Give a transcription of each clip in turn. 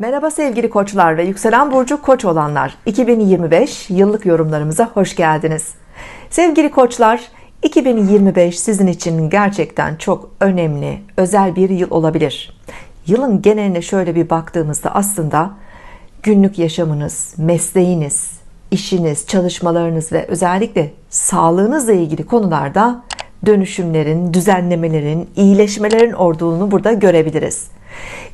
Merhaba sevgili koçlar ve yükselen burcu koç olanlar 2025 yıllık yorumlarımıza hoş geldiniz. Sevgili koçlar 2025 sizin için gerçekten çok önemli, özel bir yıl olabilir. Yılın geneline şöyle bir baktığımızda aslında günlük yaşamınız, mesleğiniz, işiniz, çalışmalarınız ve özellikle sağlığınızla ilgili konularda dönüşümlerin, düzenlemelerin, iyileşmelerin olduğunu burada görebiliriz.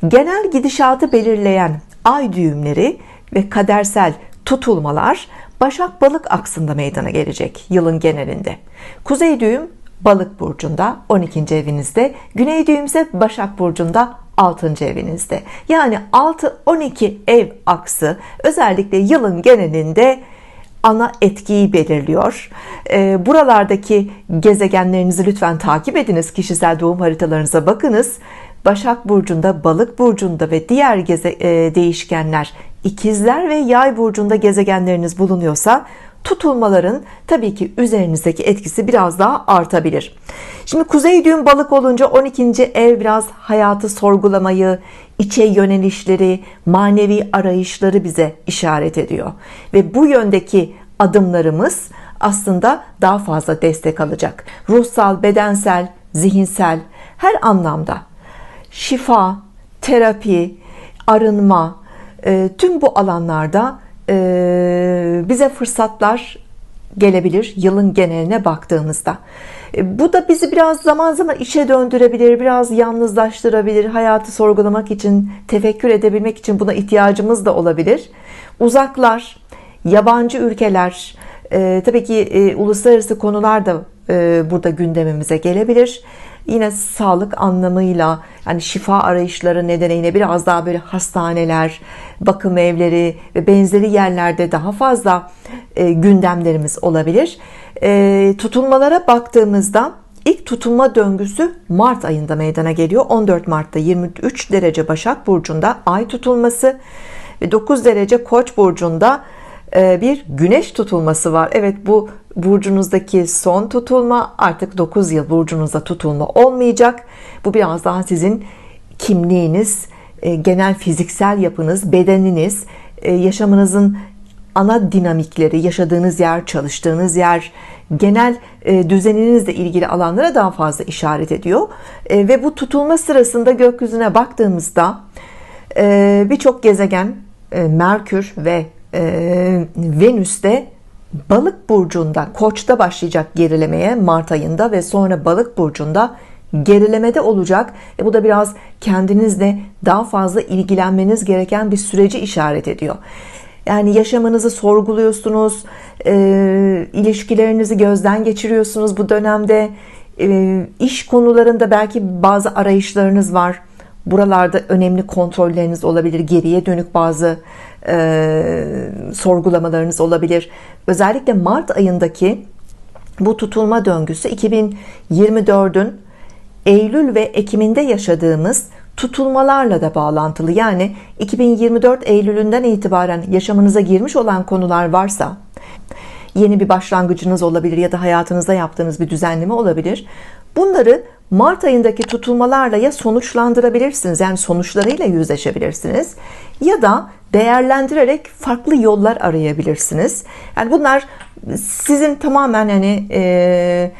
Genel gidişatı belirleyen ay düğümleri ve kadersel tutulmalar Başak Balık aksında meydana gelecek yılın genelinde. Kuzey düğüm Balık burcunda 12. evinizde, Güney düğüm ise Başak burcunda 6. evinizde. Yani 6-12 ev aksı özellikle yılın genelinde ana etkiyi belirliyor. E, buralardaki gezegenlerinizi lütfen takip ediniz. Kişisel doğum haritalarınıza bakınız. Başak Burcu'nda, Balık Burcu'nda ve diğer geze, e, değişkenler ikizler ve yay burcunda gezegenleriniz bulunuyorsa tutulmaların tabii ki üzerinizdeki etkisi biraz daha artabilir. Şimdi kuzey düğüm balık olunca 12. ev biraz hayatı sorgulamayı, içe yönelişleri, manevi arayışları bize işaret ediyor. Ve bu yöndeki adımlarımız aslında daha fazla destek alacak. Ruhsal, bedensel, zihinsel her anlamda şifa, terapi, arınma e, tüm bu alanlarda bize fırsatlar gelebilir yılın geneline baktığımızda. E, bu da bizi biraz zaman zaman işe döndürebilir, biraz yalnızlaştırabilir, hayatı sorgulamak için, tefekkür edebilmek için buna ihtiyacımız da olabilir. Uzaklar, yabancı ülkeler, e, tabii ki e, uluslararası konular da e, burada gündemimize gelebilir. Yine sağlık anlamıyla yani şifa arayışları nedeniyle biraz daha böyle hastaneler, bakım evleri ve benzeri yerlerde daha fazla e, gündemlerimiz olabilir. E, tutulmalara baktığımızda ilk tutulma döngüsü Mart ayında meydana geliyor. 14 Mart'ta 23 derece Başak Burcu'nda ay tutulması ve 9 derece Koç burcunda e, bir güneş tutulması var. Evet bu burcunuzdaki son tutulma artık 9 yıl burcunuzda tutulma olmayacak. Bu biraz daha sizin kimliğiniz, e, genel fiziksel yapınız, bedeniniz, e, yaşamınızın ana dinamikleri, yaşadığınız yer, çalıştığınız yer, genel düzeninizle ilgili alanlara daha fazla işaret ediyor. Ve bu tutulma sırasında gökyüzüne baktığımızda birçok gezegen Merkür ve Venüs'te Balık burcunda Koç'ta başlayacak gerilemeye Mart ayında ve sonra Balık burcunda gerilemede olacak. E bu da biraz kendinizle daha fazla ilgilenmeniz gereken bir süreci işaret ediyor. Yani yaşamınızı sorguluyorsunuz, e, ilişkilerinizi gözden geçiriyorsunuz bu dönemde. E, iş konularında belki bazı arayışlarınız var. Buralarda önemli kontrolleriniz olabilir. Geriye dönük bazı e, sorgulamalarınız olabilir. Özellikle Mart ayındaki bu tutulma döngüsü 2024'ün Eylül ve Ekim'inde yaşadığımız tutulmalarla da bağlantılı. Yani 2024 Eylül'ünden itibaren yaşamınıza girmiş olan konular varsa yeni bir başlangıcınız olabilir ya da hayatınızda yaptığınız bir düzenleme olabilir. Bunları Mart ayındaki tutulmalarla ya sonuçlandırabilirsiniz yani sonuçlarıyla yüzleşebilirsiniz ya da değerlendirerek farklı yollar arayabilirsiniz. Yani bunlar sizin tamamen hani e,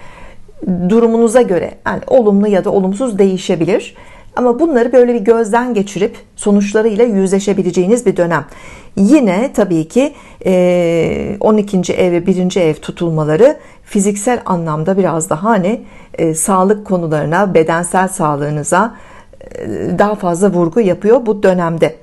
durumunuza göre yani olumlu ya da olumsuz değişebilir. Ama bunları böyle bir gözden geçirip sonuçlarıyla yüzleşebileceğiniz bir dönem. Yine tabii ki 12. ev ve 1. ev tutulmaları fiziksel anlamda biraz daha hani sağlık konularına, bedensel sağlığınıza daha fazla vurgu yapıyor bu dönemde.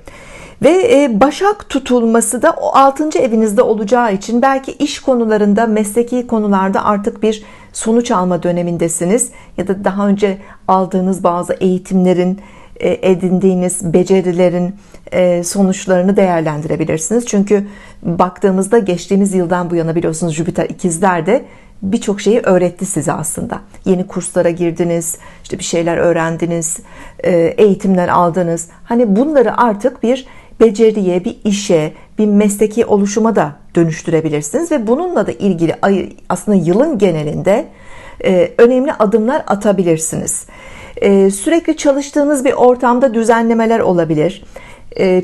Ve Başak tutulması da o 6. evinizde olacağı için belki iş konularında, mesleki konularda artık bir sonuç alma dönemindesiniz ya da daha önce aldığınız bazı eğitimlerin e, edindiğiniz becerilerin e, sonuçlarını değerlendirebilirsiniz. Çünkü baktığımızda geçtiğimiz yıldan bu yana biliyorsunuz Jüpiter ikizlerde birçok şeyi öğretti size aslında. Yeni kurslara girdiniz, işte bir şeyler öğrendiniz, e, eğitimler aldınız. Hani bunları artık bir beceriye, bir işe, bir mesleki oluşuma da dönüştürebilirsiniz ve bununla da ilgili aslında yılın genelinde e, önemli adımlar atabilirsiniz. E, sürekli çalıştığınız bir ortamda düzenlemeler olabilir.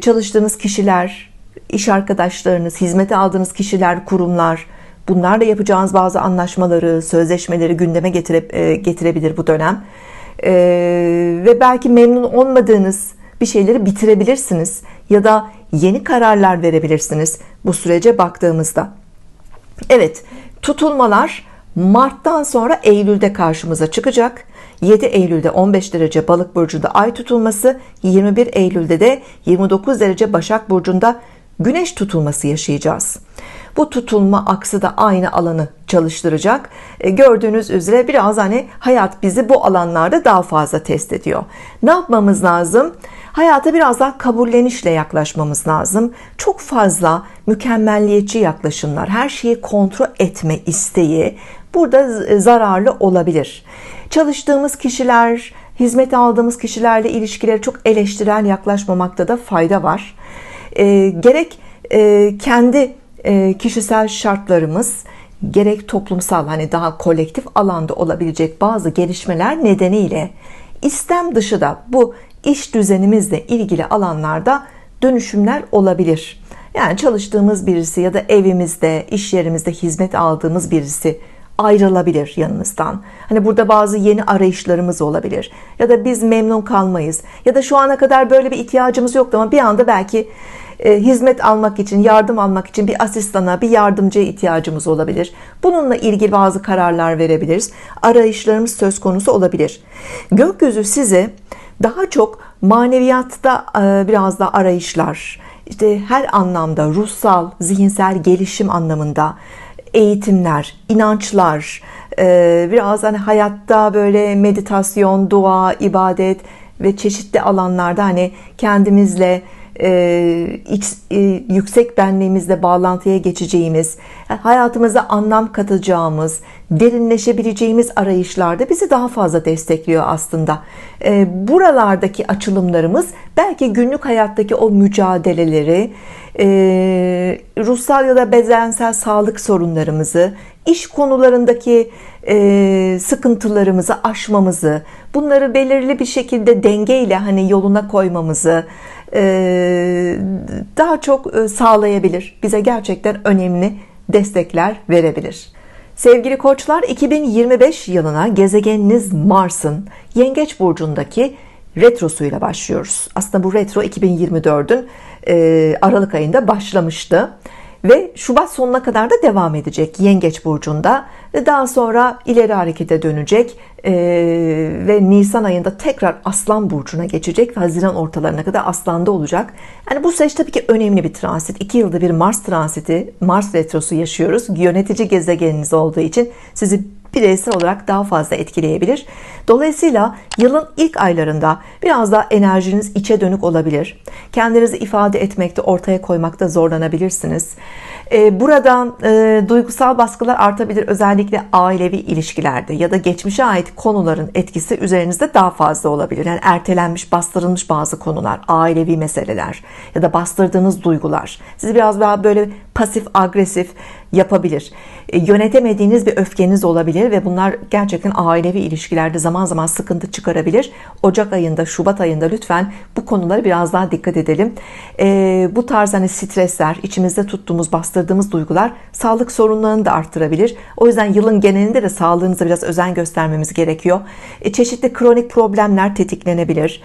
çalıştığınız kişiler, iş arkadaşlarınız, hizmete aldığınız kişiler, kurumlar, bunlarla yapacağınız bazı anlaşmaları, sözleşmeleri gündeme getire, e, getirebilir bu dönem. E, ve belki memnun olmadığınız bir şeyleri bitirebilirsiniz ya da yeni kararlar verebilirsiniz bu sürece baktığımızda. Evet, tutulmalar Mart'tan sonra Eylül'de karşımıza çıkacak. 7 Eylül'de 15 derece Balık burcunda Ay tutulması, 21 Eylül'de de 29 derece Başak burcunda Güneş tutulması yaşayacağız. Bu tutulma aksı da aynı alanı çalıştıracak. E, gördüğünüz üzere biraz hani hayat bizi bu alanlarda daha fazla test ediyor. Ne yapmamız lazım? Hayata biraz daha kabullenişle yaklaşmamız lazım. Çok fazla mükemmelliyetçi yaklaşımlar, her şeyi kontrol etme isteği burada zararlı olabilir. Çalıştığımız kişiler, hizmet aldığımız kişilerle ilişkileri çok eleştirel yaklaşmamakta da fayda var. E, gerek e, kendi e, kişisel şartlarımız, gerek toplumsal hani daha kolektif alanda olabilecek bazı gelişmeler nedeniyle istem dışı da bu iş düzenimizle ilgili alanlarda dönüşümler olabilir. Yani çalıştığımız birisi ya da evimizde, iş yerimizde hizmet aldığımız birisi ayrılabilir yanımızdan. Hani burada bazı yeni arayışlarımız olabilir. Ya da biz memnun kalmayız. Ya da şu ana kadar böyle bir ihtiyacımız yoktu ama bir anda belki e, hizmet almak için, yardım almak için bir asistana, bir yardımcıya ihtiyacımız olabilir. Bununla ilgili bazı kararlar verebiliriz. Arayışlarımız söz konusu olabilir. Gökyüzü size daha çok maneviyatta e, biraz da arayışlar, işte her anlamda ruhsal, zihinsel gelişim anlamında eğitimler, inançlar, e, biraz hani hayatta böyle meditasyon, dua, ibadet ve çeşitli alanlarda hani kendimizle yüksek benliğimizle bağlantıya geçeceğimiz, hayatımıza anlam katacağımız, derinleşebileceğimiz arayışlarda bizi daha fazla destekliyor aslında. E, buralardaki açılımlarımız belki günlük hayattaki o mücadeleleri, e, ruhsal ya da bedensel sağlık sorunlarımızı, iş konularındaki e, sıkıntılarımızı aşmamızı, bunları belirli bir şekilde dengeyle hani yoluna koymamızı e, daha çok e, sağlayabilir. Bize gerçekten önemli destekler verebilir. Sevgili koçlar 2025 yılına gezegeniniz Mars'ın Yengeç burcundaki retrosuyla başlıyoruz. Aslında bu retro 2024'ün e, Aralık ayında başlamıştı ve Şubat sonuna kadar da devam edecek Yengeç burcunda daha sonra ileri harekete dönecek e, ve Nisan ayında tekrar Aslan burcuna geçecek ve Haziran ortalarına kadar Aslan'da olacak. Yani bu süreç tabii ki önemli bir transit. İki yılda bir Mars transiti, Mars retrosu yaşıyoruz. Yönetici gezegeniniz olduğu için sizi bireysel olarak daha fazla etkileyebilir. Dolayısıyla yılın ilk aylarında biraz daha enerjiniz içe dönük olabilir. Kendinizi ifade etmekte, ortaya koymakta zorlanabilirsiniz. Ee, burada e, duygusal baskılar artabilir özellikle ailevi ilişkilerde ya da geçmişe ait konuların etkisi üzerinizde daha fazla olabilir. Yani ertelenmiş, bastırılmış bazı konular, ailevi meseleler ya da bastırdığınız duygular sizi biraz daha böyle pasif agresif yapabilir. E, yönetemediğiniz bir öfkeniz olabilir ve bunlar gerçekten ailevi ilişkilerde zaman zaman sıkıntı çıkarabilir. Ocak ayında, Şubat ayında lütfen bu konulara biraz daha dikkat edelim. E, bu tarz hani stresler, içimizde tuttuğumuz, bastırdığımız duygular sağlık sorunlarını da arttırabilir. O yüzden yılın genelinde de sağlığınıza biraz özen göstermemiz gerekiyor. E, çeşitli kronik problemler tetiklenebilir.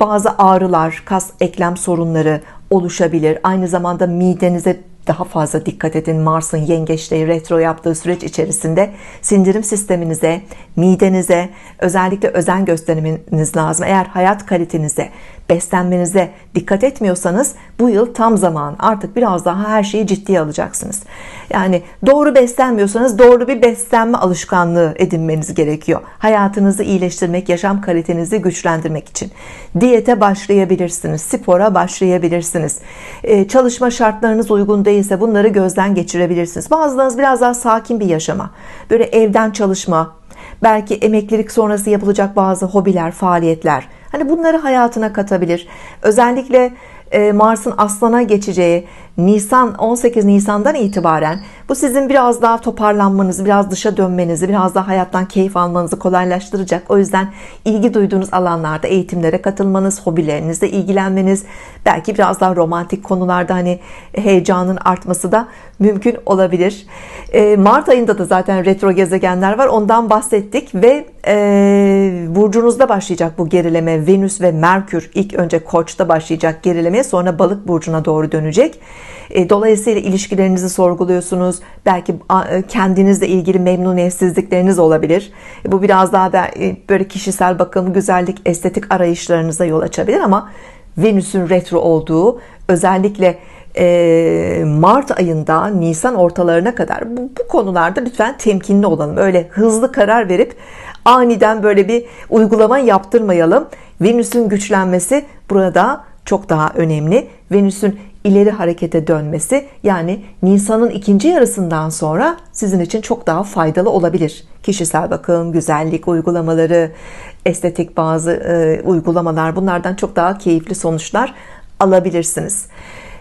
Bazı ağrılar, kas, eklem sorunları oluşabilir. Aynı zamanda midenize daha fazla dikkat edin. Mars'ın yengeçliği retro yaptığı süreç içerisinde sindirim sisteminize, midenize özellikle özen göstermeniz lazım. Eğer hayat kalitenize, beslenmenize dikkat etmiyorsanız bu yıl tam zaman. Artık biraz daha her şeyi ciddiye alacaksınız. Yani doğru beslenmiyorsanız doğru bir beslenme alışkanlığı edinmeniz gerekiyor. Hayatınızı iyileştirmek, yaşam kalitenizi güçlendirmek için. Diyete başlayabilirsiniz, spora başlayabilirsiniz. Ee, çalışma şartlarınız uygun değilse bunları gözden geçirebilirsiniz. Bazılarınız biraz daha sakin bir yaşama, böyle evden çalışma, belki emeklilik sonrası yapılacak bazı hobiler, faaliyetler. Hani bunları hayatına katabilir. Özellikle Mars'ın Aslan'a geçeceği Nisan 18 Nisan'dan itibaren bu sizin biraz daha toparlanmanızı, biraz dışa dönmenizi, biraz daha hayattan keyif almanızı kolaylaştıracak. O yüzden ilgi duyduğunuz alanlarda eğitimlere katılmanız, hobilerinizle ilgilenmeniz, belki biraz daha romantik konularda hani heyecanın artması da mümkün olabilir. E, Mart ayında da zaten retro gezegenler var. Ondan bahsettik ve e, burcunuzda başlayacak bu gerileme. Venüs ve Merkür ilk önce Koç'ta başlayacak gerilemeye sonra Balık burcuna doğru dönecek. E, dolayısıyla ilişkilerinizi sorguluyorsunuz. Belki a, kendinizle ilgili memnuniyetsizlikleriniz olabilir. E, bu biraz daha da, e, böyle kişisel bakım, güzellik, estetik arayışlarınıza yol açabilir ama Venüs'ün retro olduğu özellikle e, Mart ayında Nisan ortalarına kadar bu, bu konularda lütfen temkinli olalım. Öyle hızlı karar verip aniden böyle bir uygulama yaptırmayalım. Venüs'ün güçlenmesi burada çok daha önemli. Venüs'ün ileri harekete dönmesi yani Nisan'ın ikinci yarısından sonra sizin için çok daha faydalı olabilir. Kişisel bakım, güzellik uygulamaları, estetik bazı e, uygulamalar bunlardan çok daha keyifli sonuçlar alabilirsiniz.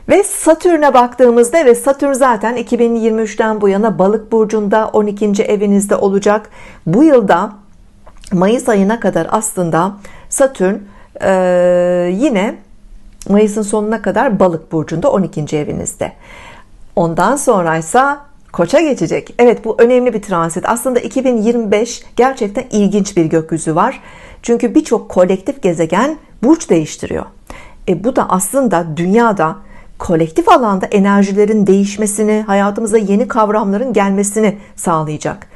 Ve Satürn'e baktığımızda ve Satürn zaten 2023'ten bu yana Balık burcunda 12. evinizde olacak. Bu yılda Mayıs ayına kadar aslında Satürn e, yine Mayıs'ın sonuna kadar Balık burcunda 12. evinizde. Ondan sonraysa Koça geçecek. Evet bu önemli bir transit. Aslında 2025 gerçekten ilginç bir gökyüzü var. Çünkü birçok kolektif gezegen burç değiştiriyor. E bu da aslında dünyada kolektif alanda enerjilerin değişmesini, hayatımıza yeni kavramların gelmesini sağlayacak.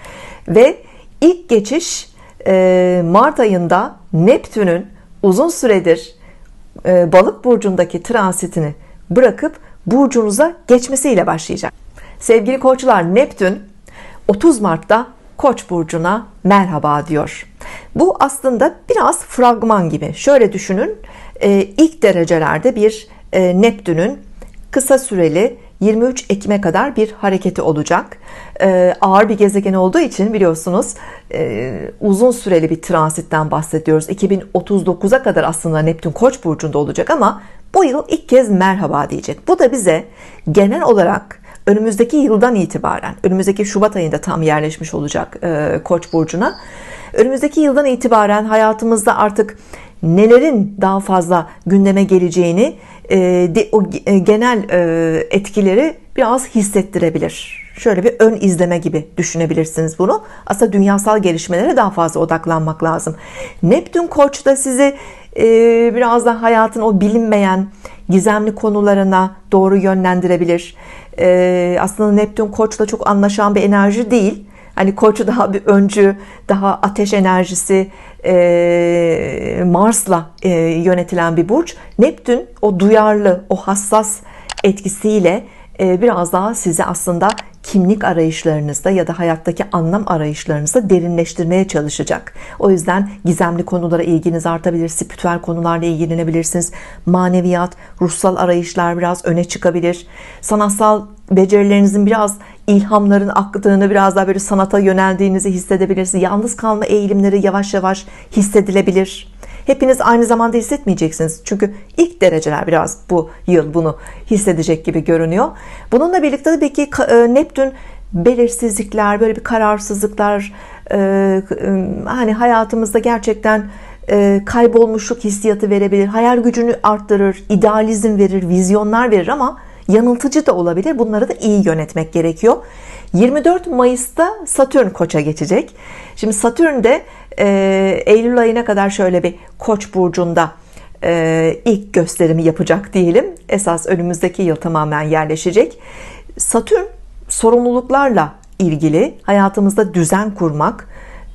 Ve ilk geçiş e, Mart ayında Neptün'ün uzun süredir e, balık burcundaki transitini bırakıp burcunuza geçmesiyle başlayacak. Sevgili koçlar Neptün 30 Mart'ta Koç burcuna merhaba diyor. Bu aslında biraz fragman gibi. Şöyle düşünün. E, ilk derecelerde bir e, Neptün'ün kısa süreli 23 Ekim'e kadar bir hareketi olacak. Ee, ağır bir gezegen olduğu için biliyorsunuz e, uzun süreli bir transitten bahsediyoruz. 2039'a kadar aslında Neptün Koç burcunda olacak ama bu yıl ilk kez merhaba diyecek. Bu da bize genel olarak önümüzdeki yıldan itibaren, önümüzdeki Şubat ayında tam yerleşmiş olacak e, Koç burcuna. Önümüzdeki yıldan itibaren hayatımızda artık nelerin daha fazla gündeme geleceğini de, o e, genel e, etkileri biraz hissettirebilir. Şöyle bir ön izleme gibi düşünebilirsiniz bunu. Aslında dünyasal gelişmelere daha fazla odaklanmak lazım. Neptün Koç'ta sizi e, biraz da hayatın o bilinmeyen gizemli konularına doğru yönlendirebilir. E, aslında Neptün Koç'la çok anlaşan bir enerji değil. Hani Koç daha bir öncü, daha ateş enerjisi, e, Mars'la e, yönetilen bir burç. Neptün o duyarlı, o hassas etkisiyle e, biraz daha sizi aslında kimlik arayışlarınızda ya da hayattaki anlam arayışlarınızda derinleştirmeye çalışacak. O yüzden gizemli konulara ilginiz artabilir, spiritüel konularla ilgilenebilirsiniz. Maneviyat, ruhsal arayışlar biraz öne çıkabilir. Sanatsal becerilerinizin biraz ilhamların aktığını, biraz daha böyle sanata yöneldiğinizi hissedebilirsiniz. Yalnız kalma eğilimleri yavaş yavaş hissedilebilir. Hepiniz aynı zamanda hissetmeyeceksiniz. Çünkü ilk dereceler biraz bu yıl bunu hissedecek gibi görünüyor. Bununla birlikte tabii ki e, Neptün belirsizlikler, böyle bir kararsızlıklar, e, e, hani hayatımızda gerçekten kaybolmuşluk hissiyatı verebilir. Hayal gücünü arttırır, idealizm verir, vizyonlar verir ama yanıltıcı da olabilir. Bunları da iyi yönetmek gerekiyor. 24 Mayıs'ta Satürn Koç'a geçecek. Şimdi Satürn de e, Eylül ayına kadar şöyle bir Koç burcunda e, ilk gösterimi yapacak diyelim. Esas önümüzdeki yıl tamamen yerleşecek. Satürn sorumluluklarla ilgili hayatımızda düzen kurmak,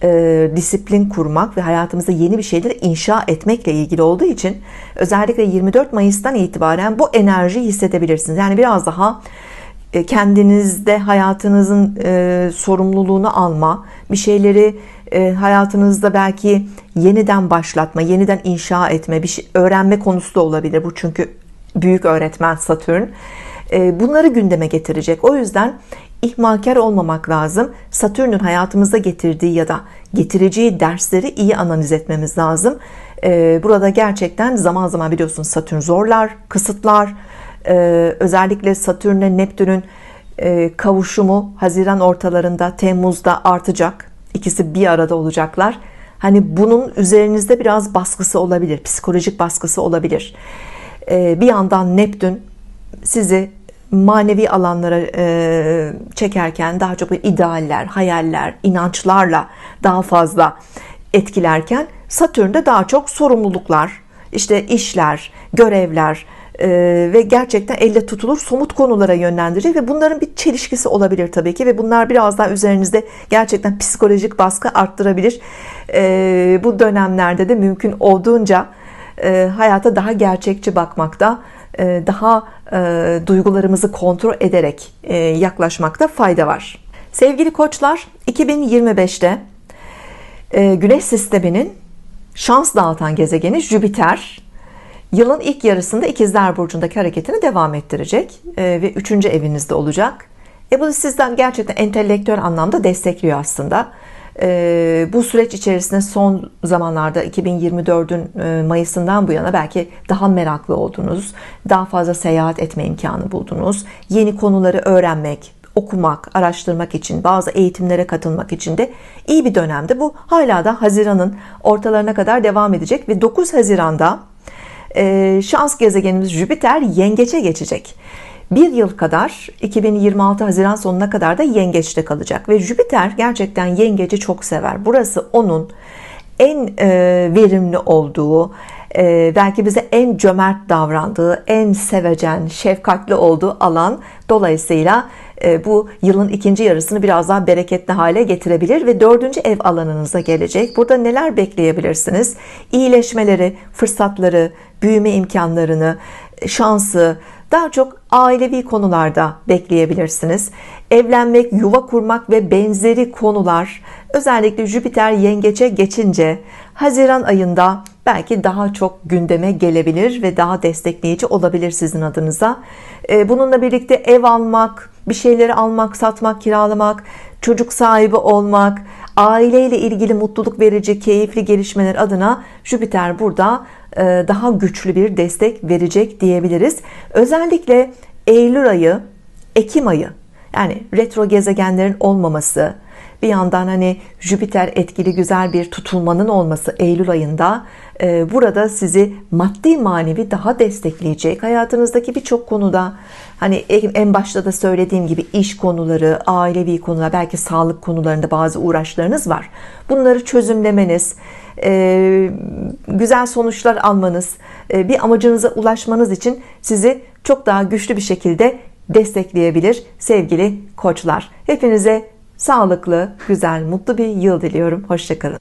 e, disiplin kurmak ve hayatımızda yeni bir şeyleri inşa etmekle ilgili olduğu için özellikle 24 Mayıs'tan itibaren bu enerjiyi hissedebilirsiniz. Yani biraz daha e, kendinizde hayatınızın e, sorumluluğunu alma, bir şeyleri e, hayatınızda belki yeniden başlatma, yeniden inşa etme, bir şey öğrenme konusu da olabilir. Bu çünkü büyük öğretmen Satürn. E, bunları gündeme getirecek. O yüzden ihmalkar olmamak lazım. Satürn'ün hayatımıza getirdiği ya da getireceği dersleri iyi analiz etmemiz lazım. Ee, burada gerçekten zaman zaman biliyorsunuz Satürn zorlar, kısıtlar. Ee, özellikle Satürn'le Neptün'ün e, kavuşumu Haziran ortalarında, Temmuz'da artacak. İkisi bir arada olacaklar. Hani bunun üzerinizde biraz baskısı olabilir, psikolojik baskısı olabilir. Ee, bir yandan Neptün sizi manevi alanlara e, çekerken daha çok idealler, hayaller, inançlarla daha fazla etkilerken Satürn'de daha çok sorumluluklar, işte işler, görevler e, ve gerçekten elle tutulur somut konulara yönlendirecek ve bunların bir çelişkisi olabilir tabii ki ve bunlar biraz daha üzerinizde gerçekten psikolojik baskı arttırabilir. E, bu dönemlerde de mümkün olduğunca e, hayata daha gerçekçi bakmakta, daha e, duygularımızı kontrol ederek e, yaklaşmakta fayda var. Sevgili koçlar, 2025'te e, Güneş sisteminin şans dağıtan gezegeni Jüpiter yılın ilk yarısında İkizler Burcu'ndaki hareketini devam ettirecek e, ve 3. evinizde olacak. E bu sizden gerçekten entelektüel anlamda destekliyor aslında. E, bu süreç içerisinde son zamanlarda 2024'ün e, Mayıs'ından bu yana belki daha meraklı oldunuz, daha fazla seyahat etme imkanı buldunuz, yeni konuları öğrenmek, okumak, araştırmak için, bazı eğitimlere katılmak için de iyi bir dönemde. Bu hala da Haziran'ın ortalarına kadar devam edecek ve 9 Haziran'da e, şans gezegenimiz Jüpiter yengeçe geçecek. Bir yıl kadar 2026 Haziran sonuna kadar da yengeçte kalacak ve Jüpiter gerçekten yengeci çok sever. Burası onun en e, verimli olduğu, e, belki bize en cömert davrandığı, en sevecen, şefkatli olduğu alan. Dolayısıyla e, bu yılın ikinci yarısını biraz daha bereketli hale getirebilir ve dördüncü ev alanınıza gelecek. Burada neler bekleyebilirsiniz? İyileşmeleri, fırsatları, büyüme imkanlarını, şansı, daha çok ailevi konularda bekleyebilirsiniz. Evlenmek, yuva kurmak ve benzeri konular özellikle Jüpiter yengeçe geçince Haziran ayında belki daha çok gündeme gelebilir ve daha destekleyici olabilir sizin adınıza. Ee, bununla birlikte ev almak, bir şeyleri almak, satmak, kiralamak, çocuk sahibi olmak, aileyle ilgili mutluluk verici, keyifli gelişmeler adına Jüpiter burada e, daha güçlü bir destek verecek diyebiliriz. Özellikle Eylül ayı, Ekim ayı yani retro gezegenlerin olmaması, bir yandan hani Jüpiter etkili güzel bir tutulmanın olması Eylül ayında e, burada sizi maddi manevi daha destekleyecek. Hayatınızdaki birçok konuda hani en başta da söylediğim gibi iş konuları, ailevi konular, belki sağlık konularında bazı uğraşlarınız var. Bunları çözümlemeniz, e, güzel sonuçlar almanız, e, bir amacınıza ulaşmanız için sizi çok daha güçlü bir şekilde destekleyebilir sevgili koçlar. Hepinize sağlıklı, güzel, mutlu bir yıl diliyorum. Hoşçakalın.